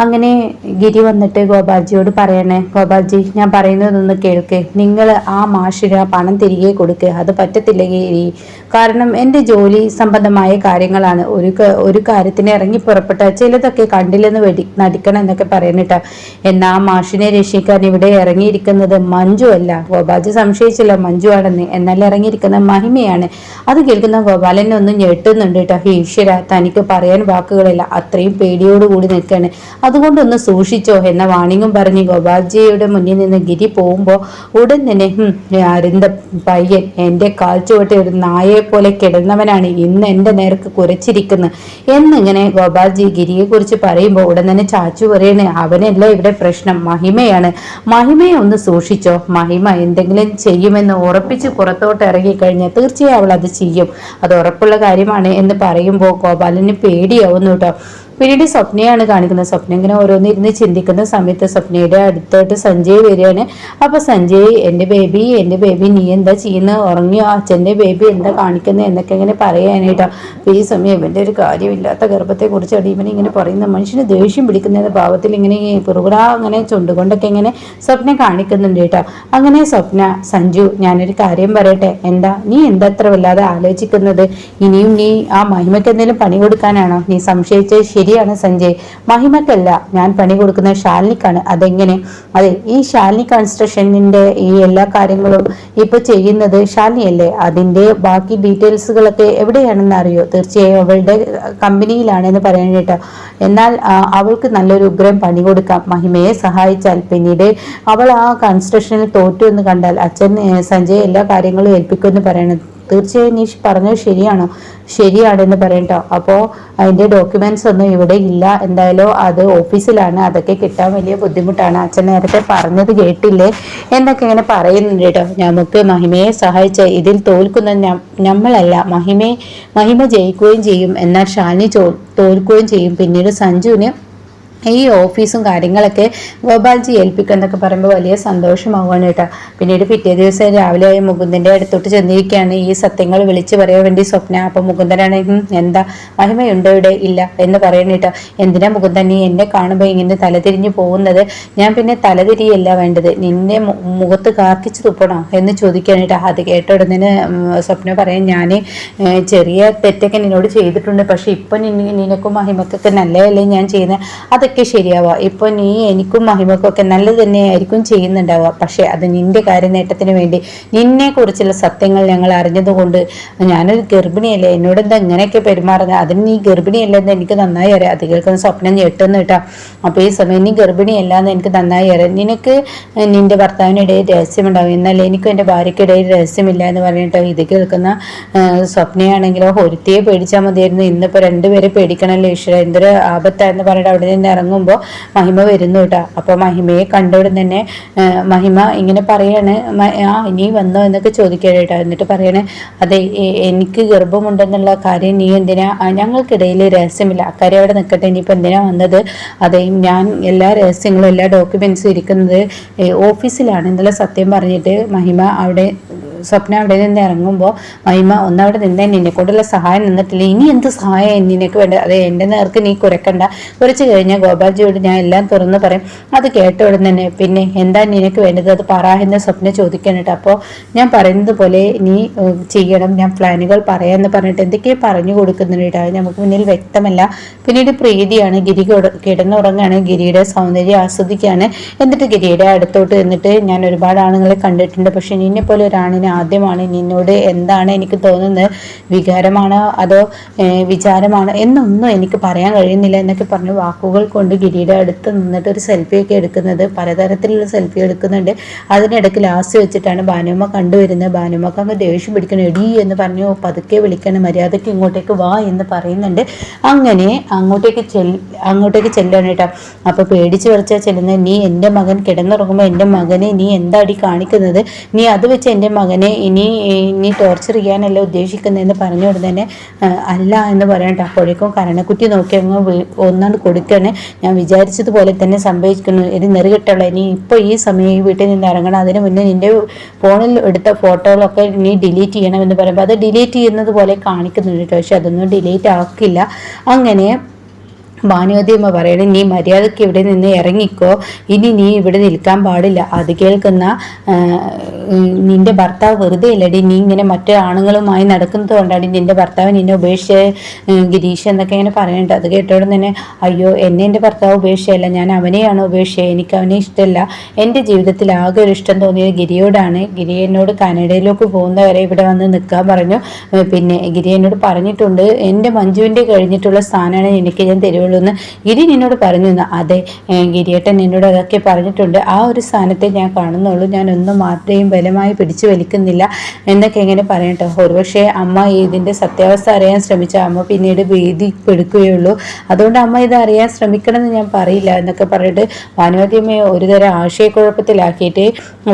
അങ്ങനെ ഗിരി വന്നിട്ട് ഗോപാൽജിയോട് പറയണേ ഗോപാൽജി ഞാൻ പറയുന്നതൊന്ന് കേൾക്ക്. നിങ്ങൾ ആ മാഷിന് ആ പണം തിരികെ കൊടുക്ക്. അത് പറ്റത്തില്ല ഗിരി കാരണം എന്റെ ജോലി സംബന്ധമായ കാര്യങ്ങളാണ്. ഒരു ഒരു കാര്യത്തിന് ഇറങ്ങി പുറപ്പെട്ട ചിലതൊക്കെ കണ്ടില്ലെന്ന് വെടി നടിക്കണം എന്നൊക്കെ പറയണിട്ട. എന്നാ ആ മാഷിനെ രക്ഷിക്കാൻ ഇവിടെ ഇറങ്ങിയിരിക്കുന്നത് മഞ്ജു അല്ല. ഗോപാൽജി സംശയിച്ചില്ല മഞ്ജു ആണെന്ന്. എന്നാൽ ഇറങ്ങിയിരിക്കുന്ന മഹിമയാണ്. അത് കേൾക്കുന്ന ഗോപാലനെ ഒന്നും ഞെട്ടുന്നുണ്ട് കേട്ടോ ഈശ്വര തനിക്ക് പറയാൻ വാക്കുകളില്ല. അത്രയും പേടിയോടുകൂടി നിൽക്കാണ്. അതുകൊണ്ടൊന്ന് സൂക്ഷിച്ചോ എന്ന വാണിങ്ങും പറഞ്ഞ് ഗോപാൽജിയുടെ മുന്നിൽ നിന്ന് ഗിരി പോകുമ്പോൾ ഉടൻ തന്നെ അരുന്ത പയ്യൻ എന്റെ കാൽ ചുവട്ടി ഒരു നായയെ പോലെ കിടന്നവനാണ് ഇന്ന് എന്റെ നേർക്ക് കുരച്ചിരിക്കുന്നത്. എന്നിങ്ങനെ ഗോപാൽജി ഗിരിയെ കുറിച്ച് പറയുമ്പോൾ ഉടൻ തന്നെ ചാച്ചു പറയണേ അവനല്ല ഇവിടെ പ്രശ്നം മഹിമയാണ്. മഹിമയെ ഒന്ന് സൂക്ഷിച്ചോ. മഹിമ എന്തെങ്കിലും ചെയ്യുമെന്ന് ഉറപ്പിച്ച് പുറത്തോട്ട് ഇറങ്ങിക്കഴിഞ്ഞാൽ തീർച്ചയായും അവൾ അത് ചെയ്യും. അത് ഉറപ്പുള്ള കാര്യമാണ് എന്ന് പറയുമ്പോൾ ഗോപാലന് പേടിയാവുന്നു കേട്ടോ പിന്നീട് സ്വപ്നയാണ് കാണിക്കുന്നത്. സ്വപ്ന ഇങ്ങനെ ഓരോന്നിരുന്ന് ചിന്തിക്കുന്ന സമയത്ത് സ്വപ്നയുടെ അടുത്തോട്ട് സഞ്ജയ് വരികയാണ്. അപ്പൊ സഞ്ജയ് എന്റെ ബേബി എന്റെ ബേബി നീ എന്താ ചെയ്യുന്ന? ഉറങ്ങിയോ? അച്ഛന്റെ ബേബി എന്താ കാണിക്കുന്നത് എന്നൊക്കെ ഇങ്ങനെ പറയാനായിട്ടോ ഈ സമയം ഇവന്റെ ഒരു കാര്യമില്ലാത്ത ഗർഭത്തെ കുറിച്ചാണ് ഇവൻ ഇങ്ങനെ പറയുന്ന മനുഷ്യന് ദേഷ്യം പിടിക്കുന്ന ഭാവത്തിൽ ഇങ്ങനെ പുറകുറാ അങ്ങനെ ചുണ്ടുകൊണ്ടൊക്കെ ഇങ്ങനെ സ്വപ്നം കാണിക്കുന്നുണ്ട് കേട്ടോ. അങ്ങനെ സ്വപ്ന സഞ്ജു ഞാനൊരു കാര്യം പറയട്ടെ. എന്താ? നീ എന്താ അത്ര വല്ലാതെ ആലോചിക്കുന്നത്? ഇനിയും നീ ആ മഹിമയ്ക്ക് എന്തെങ്കിലും പണി കൊടുക്കാനാണോ? നീ സംശയിച്ചത് ശരിയാണ് സഞ്ജയ്. മഹിമക്കല്ല ഞാൻ പണി കൊടുക്കുന്ന ശാലിനിക്കാണ്. അതെങ്ങനെ? അതെ ഈ ശാലിനി കൺസ്ട്രക്ഷനിന്റെ ഈ എല്ലാ കാര്യങ്ങളും ഇപ്പൊ ചെയ്യുന്നത് ശാലിനിയല്ലേ? അതിന്റെ ബാക്കി ഡീറ്റെയിൽസുകളൊക്കെ എവിടെയാണെന്ന് അറിയോ? തീർച്ചയായും അവളുടെ കമ്പനിയിലാണെന്ന് പറയാൻ കേട്ടോ. എന്നാൽ അവൾക്ക് നല്ലൊരു ഉഗ്രം പണി കൊടുക്കാം. മഹിമയെ സഹായിച്ചാൽ പിന്നീട് അവൾ ആ കൺസ്ട്രക്ഷനിൽ തോറ്റു എന്ന് കണ്ടാൽ അച്ഛൻ സഞ്ജയ് എല്ലാ കാര്യങ്ങളും ഏൽപ്പിക്കുമെന്ന് പറയണത് തീർച്ചയായും നീ പറഞ്ഞത് ശരിയാണോ. ശരിയാണ് എന്ന് പറയട്ടോ അപ്പോൾ അതിന്റെ ഡോക്യുമെന്റ്സ് ഒന്നും ഇവിടെ ഇല്ല. എന്തായാലും അത് ഓഫീസിലാണ് അതൊക്കെ കിട്ടാൻ വലിയ ബുദ്ധിമുട്ടാണ്. അച്ഛൻ നേരത്തെ പറഞ്ഞത് കേട്ടില്ലേ? എന്നൊക്കെ ഇങ്ങനെ പറയുന്നുണ്ട് കേട്ടോ നമുക്ക് മഹിമയെ സഹായിച്ച ഇതിൽ തോൽക്കുന്ന നമ്മളല്ല മഹിമയെ മഹിമ ജയിക്കുകയും ചെയ്യും. എന്നാൽ ഷാനി തോൽക്കുകയും ചെയ്യും. പിന്നീട് സഞ്ജുവിന് ഈ ഓഫീസും കാര്യങ്ങളൊക്കെ ഗോപാൽജി ഏൽപ്പിക്കുന്നൊക്കെ പറയുമ്പോൾ വലിയ സന്തോഷമാവുകയാണ് കേട്ടോ. പിന്നീട് പിറ്റേ ദിവസം രാവിലെ മുകുന്ദന്റെ അടുത്തോട്ട് ചെന്നിരിക്കുകയാണ്. ഈ സത്യങ്ങൾ വിളിച്ചു പറയാൻ വേണ്ടി സ്വപ്ന അപ്പം മുകുന്ദനാണെങ്കിൽ എന്താ? മഹിമയുണ്ടോ ഇവിടെ? ഇല്ല എന്ന് പറയണ കേട്ടോ. എന്തിനാ മുകുന്ദൻ? നീ എന്നെ കാണുമ്പോൾ ഇങ്ങനെ തലതിരിഞ്ഞു പോകുന്നത്? ഞാൻ പിന്നെ തലതിരിയല്ല വേണ്ടത്. നിന്നെ മുഖത്ത് കാർക്കിച്ച് തുപ്പണോ? എന്ന് ചോദിക്കുകയാണ് കേട്ടോ. അത് കേട്ട ഉടനെ സ്വപ്ന പറയാൻ ഞാൻ ചെറിയ തെറ്റൊക്കെ നിന്നോട് ചെയ്തിട്ടുണ്ട്. പക്ഷെ ഇപ്പം നിനക്കും മഹിമക്കൊക്കെ നല്ലതല്ലേ ഞാൻ ചെയ്യുന്നത് അതൊക്കെ ശരിയാവാം. ഇപ്പൊ നീ എനിക്കും മഹിമക്കൊക്കെ നല്ലത് തന്നെയായിരിക്കും ചെയ്യുന്നുണ്ടാവുക. പക്ഷെ അത് നിന്റെ കാര്യനേട്ടത്തിന് വേണ്ടി നിന്നെ കുറിച്ചുള്ള സത്യങ്ങൾ ഞങ്ങൾ അറിഞ്ഞതുകൊണ്ട് ഞാനൊരു ഗർഭിണിയല്ലേ? എന്നോട് എന്താ ഇങ്ങനെയൊക്കെ പെരുമാറുന്നത് അതിന് നീ ഗർഭിണിയല്ലെന്ന് എനിക്ക് നന്നായി അറിയാം. അത് കേൾക്കുന്ന സ്വപ്നം ഞെട്ടുന്നു കേട്ടോ. അപ്പൊ ഈ സമയം നീ ഗർഭിണിയല്ല എന്ന് എനിക്ക് നന്നായി അറിയാം. നിനക്ക് നിന്റെ ഭർത്താവിനിടയിൽ രഹസ്യമുണ്ടാവും. എന്നാൽ എനിക്കും എന്റെ ഭാര്യയ്ക്കിടയിൽ രഹസ്യമില്ല എന്ന് പറഞ്ഞിട്ട് ഇത് കേൾക്കുന്ന സ്വപ്നയാണെങ്കിലോ ഒരുത്തിയെ പേടിച്ചാൽ മതിയായിരുന്നു. ഇന്നിപ്പോ രണ്ടുപേരെ പേടിക്കണമല്ലോ ഈശ്വര? എന്തൊരു ആപത്താന്ന് പറഞ്ഞിട്ട് അവിടെ നിന്ന് ഇറങ്ങുമ്പോൾ മഹിമ വരുന്നു കേട്ടോ അപ്പൊ മഹിമയെ കണ്ടോടെ തന്നെ മഹിമ ഇങ്ങനെ പറയാണ് ആ ഇനി വന്നോ എന്നൊക്കെ ചോദിക്കുക കേട്ടോ എന്നിട്ട് പറയണേ അതെ എനിക്ക് ഗർഭമുണ്ടെന്നുള്ള കാര്യം നീ എന്തിനാ ഞങ്ങൾക്കിടയിൽ രഹസ്യമില്ല. അക്കാര്യം അവിടെ നിൽക്കട്ടെ ഇനിയിപ്പോൾ എന്തിനാ വന്നത്? അതേ ഞാൻ എല്ലാ രഹസ്യങ്ങളും എല്ലാ ഡോക്യുമെന്റ്സും ഇരിക്കുന്നത് ഓഫീസിലാണ് എന്നുള്ള സത്യം പറഞ്ഞിട്ട് മഹിമ അവിടെ സ്വപ്ന അവിടെ നിന്ന് ഇറങ്ങുമ്പോൾ മഹിമ ഒന്നവിടെ തന്നെ നിന്നെ കൊണ്ടുള്ള സഹായം നിന്നിട്ടില്ല. ഇനി എന്ത് സഹായം നിനക്ക് വേണ്ട അതെ എന്റെ നേർക്ക് നീ കുരക്കണ്ട. കുറച്ച് കഴിഞ്ഞാൽ ഗോപാൽജിയോട് ഞാൻ എല്ലാം തുറന്ന് പറയും. അത് കേട്ട ഉടൻ തന്നെ പിന്നെ എന്താ നിനക്ക് വേണ്ടത്? അത് പറ എന്ന സ്വപ്ന ചോദിക്കാനിട്ട്. അപ്പോൾ ഞാൻ പറയുന്നത് പോലെ നീ ചെയ്യണം. ഞാൻ പ്ലാനുകൾ പറയാമെന്ന് പറഞ്ഞിട്ട് എന്തൊക്കെയോ പറഞ്ഞു കൊടുക്കുന്നുണ്ട് നമുക്ക് മുന്നിൽ വ്യക്തമല്ല. പിന്നീട് പ്രീതിയാണ്. ഗിരി കിട- കിടന്നുറങ്ങാണ്. ഗിരിയുടെ സൗന്ദര്യം ആസ്വദിക്കുകയാണ് എന്നിട്ട് ഗിരിയുടെ അടുത്തോട്ട് എന്നിട്ട് ഞാൻ ഒരുപാട് ആണുങ്ങളെ കണ്ടിട്ടുണ്ട്. പക്ഷെ നിന്നെ പോലെ ഒരാണിനെ ആദ്യമാണ്. നിന്നോട് എന്താണ് എനിക്ക് തോന്നുന്നത്? വികാരമാണോ അതോ വിചാരമാണോ? എന്നൊന്നും എനിക്ക് പറയാൻ കഴിയുന്നില്ല. എന്നൊക്കെ പറഞ്ഞ് വാക്കുകൾ കൊണ്ട് ഗിരിയുടെ അടുത്ത് നിന്നിട്ട് ഒരു സെൽഫി ഒക്കെ എടുക്കുന്നത് പലതരത്തിലുള്ള സെൽഫി എടുക്കുന്നുണ്ട്. അതിനിടയ്ക്ക് ലാസ്റ്റ് വെച്ചിട്ടാണ് ബാനുമ്മ കണ്ടുവരുന്നത്. ബാനുമ്മക്ക് അങ്ങ് ദേഷ്യം പിടിക്കണം. എടി എന്ന് പറഞ്ഞു പതുക്കെ വിളിക്കണം. മര്യാദയ്ക്ക് ഇങ്ങോട്ടേക്ക് വാ എന്ന് പറയുന്നുണ്ട്. അങ്ങനെ അങ്ങോട്ടേക്ക് ചെൽ അങ്ങോട്ടേക്ക് ചെല്ലാണ് കേട്ടോ. അപ്പൊ പേടിച്ച് പറിച്ചാൽ ചെല്ലുന്നത് നീ എന്റെ മകൻ കിടന്നുറങ്ങുമ്പോൾ എന്റെ മകനെ നീ എന്താടി കാണിക്കുന്നത്? നീ അത് വെച്ച് എന്റെ മകനെ ഇനി ഇനി ടോർച്ചർ ചെയ്യാനല്ല ഉദ്ദേശിക്കുന്നതെന്ന് പറഞ്ഞു തന്നെ അല്ല എന്ന് പറയട്ടെ അപ്പോഴേക്കും കരണക്കുറ്റി നോക്കി അങ്ങ് ഒന്നാണ്ട് കൊടുക്കണേ ഞാൻ വിചാരിച്ചതുപോലെ തന്നെ സംഭവിക്കുന്നു. ഇത് നെറുകെട്ടുള്ള ഇനി ഇപ്പോൾ ഈ സമയം ഈ വീട്ടിൽ നിന്ന് ഇറങ്ങണം. അതിന് മുന്നേ നിന്റെ ഫോണിൽ എടുത്ത ഫോട്ടോകളൊക്കെ നീ ഡിലീറ്റ് ചെയ്യണമെന്ന് പറയുമ്പോൾ അത് ഡിലീറ്റ് ചെയ്യുന്നത് പോലെ കാണിക്കുന്നുണ്ട് പക്ഷെ അതൊന്നും ഡിലീറ്റ് ആക്കില്ല. അങ്ങനെ ഭാനുവതി അമ്മ പറയണേ നീ മര്യാദയ്ക്ക് ഇവിടെ നിന്ന് ഇറങ്ങിക്കോ. ഇനി നീ ഇവിടെ നിൽക്കാൻ പാടില്ല. അത് കേൾക്കുന്ന നിന്റെ ഭർത്താവ് വെറുതെ ഇല്ലടി. നീ ഇങ്ങനെ മറ്റു ആണുങ്ങളുമായി നടക്കുന്നത് കൊണ്ടാണ് നിന്റെ ഭർത്താവ് നിന്നെ ഉപേക്ഷിച്ച് ഗിരീഷ് എന്നൊക്കെ ഇങ്ങനെ പറയുന്നുണ്ട്. അത് കേട്ടോടെ തന്നെ അയ്യോ എന്നെ എന്റെ ഭർത്താവ് ഉപേക്ഷിച്ചല്ല ഞാൻ അവനെയാണ് ഉപേക്ഷിച്ചത്. എനിക്ക് അവനെ ഇഷ്ടമല്ല. എന്റെ ജീവിതത്തിൽ ആകെ ഒരു ഇഷ്ടം തോന്നിയത് ഗിരിയോടാണ്. ഗിരി എന്നോട് കാനഡയിലേക്ക് പോകുന്നവരെ ഇവിടെ വന്ന് നിൽക്കാൻ പറഞ്ഞു. പിന്നെ ഗിരി എന്നോട് പറഞ്ഞിട്ടുണ്ട് എന്റെ മഞ്ജുവിന്റെ കഴിഞ്ഞിട്ടുള്ള സ്ഥാനമാണ് എനിക്ക് ഞാൻ തരുള്ളൂ ഉള്ളൂ എന്ന് ഗിരി നിന്നോട് പറഞ്ഞു അതെ ഗിരിയേട്ടൻ നിന്നോട് അതൊക്കെ പറഞ്ഞിട്ടുണ്ട്. ആ ഒരു സ്ഥാനത്തെ ഞാൻ കാണുന്നുള്ളൂ. ഒന്നും മാത്രയും ബലമായി പിടിച്ചു വലിക്കുന്നില്ല എന്നൊക്കെ എങ്ങനെ പറയട്ടെ. ഒരുപക്ഷെ അമ്മ ഇതിന്റെ സത്യാവസ്ഥ അറിയാൻ ശ്രമിച്ച അമ്മ പിന്നീട് ഭീതിപ്പെടുക്കുകയുള്ളൂ അതുകൊണ്ട് അമ്മ ഇത് അറിയാൻ ശ്രമിക്കണമെന്ന് ഞാൻ പറയില്ല എന്നൊക്കെ പറഞ്ഞിട്ട് ഭാനുവതിയമ്മയെ ഒരുതരം ആശയക്കുഴപ്പത്തിലാക്കിയിട്ട്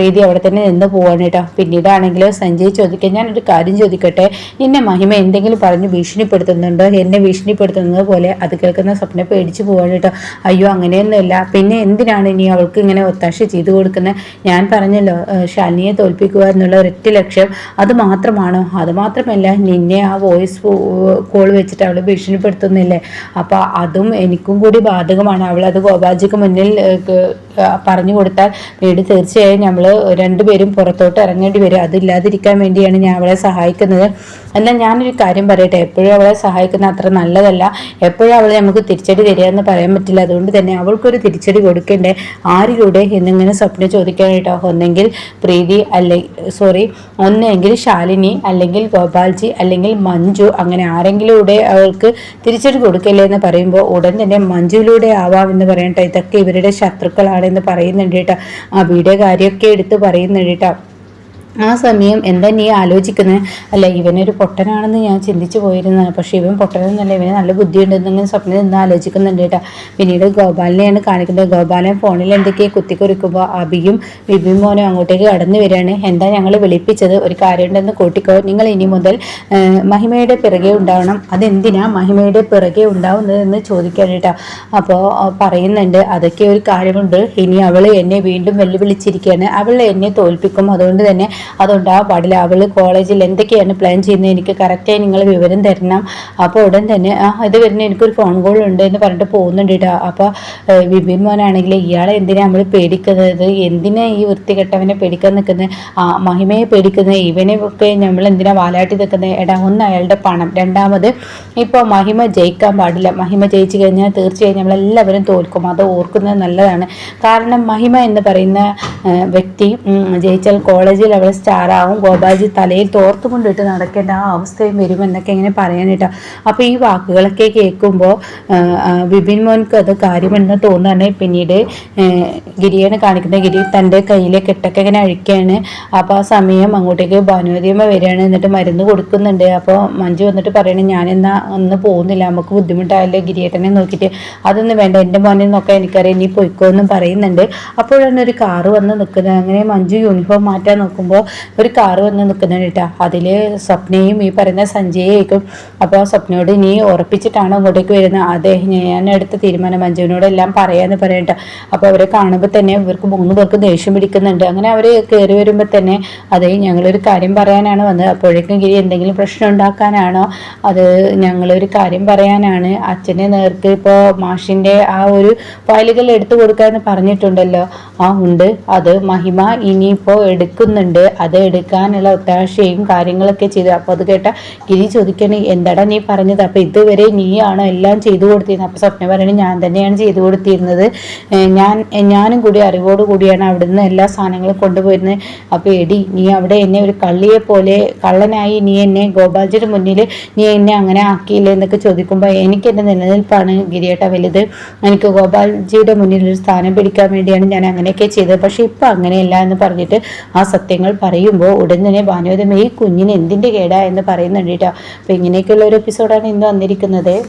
റീതി അവിടെ തന്നെ നിന്ന് പോവാണ് കേട്ടോ. പിന്നീടാണെങ്കിൽ സഞ്ജയ് ചോദിക്കാൻ ഞാനൊരു കാര്യം ചോദിക്കട്ടെ? നിന്നെ മഹിമ എന്തെങ്കിലും പറഞ്ഞ് ഭീഷണിപ്പെടുത്തുന്നുണ്ടോ? എന്നെ ഭീഷണിപ്പെടുത്തുന്നത് പോലെ അത് കേൾക്കുന്ന സ്വപ്ന പേടിച്ച് പോവാണ് കേട്ടോ. അയ്യോ അങ്ങനെയൊന്നുമില്ല. പിന്നെ എന്തിനാണ് ഇനി അവൾക്ക് ഇങ്ങനെ ഒത്താശ ചെയ്തു കൊടുക്കുന്നത് ഞാൻ പറഞ്ഞല്ലോ ഷാലിനിയെ തോൽപ്പിക്കുക എന്നുള്ള ഒരൊറ്റ ലക്ഷ്യം അത് മാത്രമാണ്. അത് മാത്രമല്ല നിന്നെ ആ വോയിസ് കോൾ വെച്ചിട്ട് അവൾ ഭീഷണിപ്പെടുത്തുന്നില്ലേ? അപ്പോൾ അതും എനിക്കും കൂടി ബാധകമാണ്. അവൾ അത് ഗോപാജിക്ക് മുന്നിൽ പറഞ്ഞു കൊടുത്താൽ വീട് തീർച്ചയായും നമ്മൾ രണ്ടുപേരും പുറത്തോട്ട് ഇറങ്ങേണ്ടി വരും. അതില്ലാതിരിക്കാൻ വേണ്ടിയാണ് ഞാൻ അവളെ സഹായിക്കുന്നത്. എന്നാൽ ഞാനൊരു കാര്യം പറയട്ടെ. എപ്പോഴും അവളെ സഹായിക്കുന്ന അത്ര നല്ലതല്ല. എപ്പോഴും അവളെ നമുക്ക് തിരിച്ചടി തരിക എന്ന് പറയാൻ പറ്റില്ല. അതുകൊണ്ട് തന്നെ അവൾക്കൊരു തിരിച്ചടി കൊടുക്കണ്ടേ? ആരിലൂടെ എന്നിങ്ങനെ സ്വപ്നം ചോദിക്കാനായിട്ടോ? ഒന്നെങ്കിൽ പ്രീതി അല്ലെ സോറി ഒന്നെങ്കിൽ ശാലിനി അല്ലെങ്കിൽ ഗോപാൽജി അല്ലെങ്കിൽ മഞ്ജു അങ്ങനെ ആരെങ്കിലൂടെ അവൾക്ക് തിരിച്ചടി കൊടുക്കല്ലേ എന്ന് പറയുമ്പോൾ ഉടൻ തന്നെ മഞ്ജുവിലൂടെ ആവാം എന്ന് പറയട്ടെ. ഇതൊക്കെ ഇവരുടെ ശത്രുക്കളാണെന്ന് പറയുന്നുണ്ട് കേട്ടോ. ആ വീഡിയോ കാര്യമൊക്കെ എടുത്ത് പറയുന്നുണ്ട് കേട്ടോ. ആ സമയം എന്താ നീ ആലോചിക്കുന്നത് അല്ല ഇവനൊരു പൊട്ടനാണെന്ന് ഞാൻ ചിന്തിച്ചു പോയിരുന്നതാണ് പക്ഷേ ഇവൻ പൊട്ടനൊന്നുമല്ല. ഇവന് നല്ല ബുദ്ധിയുണ്ടെന്നെങ്കിലും സ്വപ്നം നിന്ന് ആലോചിക്കുന്നുണ്ട് കേട്ടോ. പിന്നീട് ഗോപാലിനെയാണ് കാണിക്കുന്നത്. ഗോപാലൻ ഫോണിൽ എന്തൊക്കെയോ കുത്തിക്കുറിക്കുമ്പോൾ അബിയും ബിബിയും മോനും അങ്ങോട്ടേക്ക് കടന്നു വരികയാണ്. എന്താ ഞങ്ങൾ വിളിപ്പിച്ചത്? ഒരു കാര്യമുണ്ടെന്ന് കൂട്ടിക്കോ. നിങ്ങൾ ഇനി മുതൽ മഹിമയുടെ പിറകെ ഉണ്ടാവണം. അതെന്തിനാ മഹിമയുടെ പിറകെ ഉണ്ടാവുന്നതെന്ന് ചോദിക്കാൻ കേട്ടോ. അപ്പോൾ പറയുന്നുണ്ട് അതൊക്കെ ഒരു കാര്യമുണ്ട്. ഇനി അവൾ എന്നെ വീണ്ടും വെല്ലുവിളിച്ചിരിക്കുകയാണ്. അവൾ എന്നെ തോൽപ്പിക്കും. അതുകൊണ്ട് തന്നെ അതുണ്ടാകാൻ പാടില്ല അവൾ കോളേജിൽ എന്തൊക്കെയാണ് പ്ലാൻ ചെയ്യുന്നത് എനിക്ക് കറക്റ്റായി നിങ്ങൾ വിവരം തരണം. അപ്പോൾ ഉടൻ തന്നെ ആ ഇത് വരുന്ന എനിക്കൊരു ഫോൺ കോൾ ഉണ്ട് എന്ന് പറഞ്ഞിട്ട് പോകുന്നുണ്ട് കേട്ടോ അപ്പോൾ വിപിൻ മോനാണെങ്കിൽ ഇയാളെ എന്തിനാ നമ്മൾ പേടിക്കുന്നത്? എന്തിനാ ഈ വൃത്തികെട്ടവനെ പേടിക്കാൻ നിൽക്കുന്നത്? ആ മഹിമയെ പേടിക്കുന്നത്? ഇവനെ ഒക്കെ നമ്മൾ എന്തിനാ വാലാട്ടി നിൽക്കുന്നത്? എടാ ഒന്ന് അയാളുടെ പണം. രണ്ടാമത് ഇപ്പോൾ മഹിമ ജയിക്കാൻ പാടില്ല. മഹിമ ജയിച്ചു കഴിഞ്ഞാൽ തീർച്ചയായും നമ്മളെല്ലാവരും തോൽക്കും. അത് ഓർക്കുന്നത് നല്ലതാണ്. കാരണം മഹിമ എന്ന് പറയുന്ന വ്യക്തി ജയിച്ചാൽ കോളേജിൽ അവൾ സ്റ്റാറാവും. ഗോപാജി തലയിൽ തോർത്തുകൊണ്ടിട്ട് നടക്കേണ്ട ആ അവസ്ഥയും വരും എന്നൊക്കെ ഇങ്ങനെ പറയാനിട്ടാ. അപ്പോൾ ഈ വാക്കുകളൊക്കെ കേൾക്കുമ്പോൾ വിപിൻ മോൻക്ക് അത് കാര്യമെന്ന് തോന്നുകയാണ്. പിന്നീട് ഗിരിയാണ് കാണിക്കുന്നത്. ഗിരി തന്റെ കയ്യിലെ കെട്ടൊക്കെ ഇങ്ങനെ അഴിക്കുകയാണ്. അപ്പോൾ ആ സമയം അങ്ങോട്ടേക്ക് ഭാനുവതിയമ്മ വരികയാണ്. എന്നിട്ട് മരുന്ന് കൊടുക്കുന്നുണ്ട്. അപ്പോൾ മഞ്ജു വന്നിട്ട് പറയണേ ഞാനെന്നാ ഒന്ന് പോകുന്നില്ല. നമുക്ക് ബുദ്ധിമുട്ടായല്ലോ ഗിരിയേട്ടനെ നോക്കിയിട്ട് അതൊന്നും വേണ്ട. എന്റെ മോനെ നോക്കാൻ എനിക്കറിയാം. നീ പൊയ്ക്കോ എന്നും പറയുന്നുണ്ട്. അപ്പോഴാണ് ഒരു കാറ് വന്ന് നിൽക്കുന്നത്. അങ്ങനെ മഞ്ജു യൂണിഫോം മാറ്റാൻ നോക്കുമ്പോൾ ഒരു കാറ് വന്ന് നിൽക്കുന്നുണ്ട് അതിൽ സ്വപ്നയും ഈ പറയുന്ന സഞ്ജയേക്കും അപ്പോൾ സ്വപ്നയോട് ഇനി ഉറപ്പിച്ചിട്ടാണ് അങ്ങോട്ടേക്ക് വരുന്നത്? അതെ ഞാൻ എടുത്ത തീരുമാനം മഞ്ജുവിനോട് എല്ലാം പറയാന്ന് പറയണ്ട അപ്പോൾ അവരെ കാണുമ്പോൾ തന്നെ ഇവർക്ക് മൂന്ന് പേർക്ക് ദേഷ്യം പിടിക്കുന്നുണ്ട്. അങ്ങനെ അവർ കയറി വരുമ്പോൾ തന്നെ അതെ ഞങ്ങളൊരു കാര്യം പറയാനാണ് വന്നത്. അപ്പോഴേക്കും ഗിരി എന്തെങ്കിലും പ്രശ്നം ഉണ്ടാക്കാനാണോ? അത് ഞങ്ങളൊരു കാര്യം പറയാനാണ്. അച്ഛനെ നേർക്ക് ഇപ്പോൾ മാഷിന്റെ ആ ഒരു ഫയലുകൾ എടുത്തു കൊടുക്കാമെന്ന് പറഞ്ഞിട്ടുണ്ടല്ലോ. ആ ഉണ്ട്. അത് മഹിമ ഇനിയിപ്പോൾ എടുക്കുന്നുണ്ട്. അത് എടുക്കാനുള്ള ഒത്താശയും കാര്യങ്ങളൊക്കെ ചെയ്തു. അപ്പോൾ അത് കേട്ട ഗിരി ചോദിക്കണേ എന്താടാ നീ പറഞ്ഞത്? അപ്പോൾ ഇതുവരെ നീയാണോ എല്ലാം ചെയ്തു കൊടുത്തിരുന്നത്? അപ്പോൾ സ്വപ്ന പറയണേ ഞാൻ തന്നെയാണ് ചെയ്തു കൊടുത്തിരുന്നത്. ഞാൻ ഞാനും കൂടി അറിവോട് കൂടിയാണ് അവിടുന്ന് എല്ലാ സാധനങ്ങളും കൊണ്ടുപോയിരുന്നത്. അപ്പോൾ എടി നീ അവിടെ എന്നെ ഒരു കള്ളിയെ പോലെ കള്ളനായി നീ എന്നെ ഗോപാൽജിയുടെ മുന്നിൽ നീ എന്നെ അങ്ങനെ ആക്കിയില്ലേ എന്നൊക്കെ ചോദിക്കുമ്പോൾ എനിക്ക് എന്റെ നിലനിൽപ്പാണ് ഗിരിയേട്ട വലുത്. എനിക്ക് ഗോപാൽജിയുടെ മുന്നിൽ ഒരു സ്ഥാനം പിടിക്കാൻ വേണ്ടിയാണ് ഞാൻ അങ്ങനെയൊക്കെ ചെയ്തത്. പക്ഷേ ഇപ്പം അങ്ങനെയല്ല എന്ന് പറഞ്ഞിട്ട് ആ സത്യങ്ങൾ പറയുമ്പോൾ ഉടൻ തന്നെ ഭാനുവതം ഈ കുഞ്ഞിന് എന്തിന്റെ കേടാ? എന്ന് പറയുന്നുണ്ട് കേട്ടോ. അപ്പോൾ ഇങ്ങനെയൊക്കെയുള്ള ഒരു എപ്പിസോഡാണ് ഇന്ന് വന്നിരിക്കുന്നത്.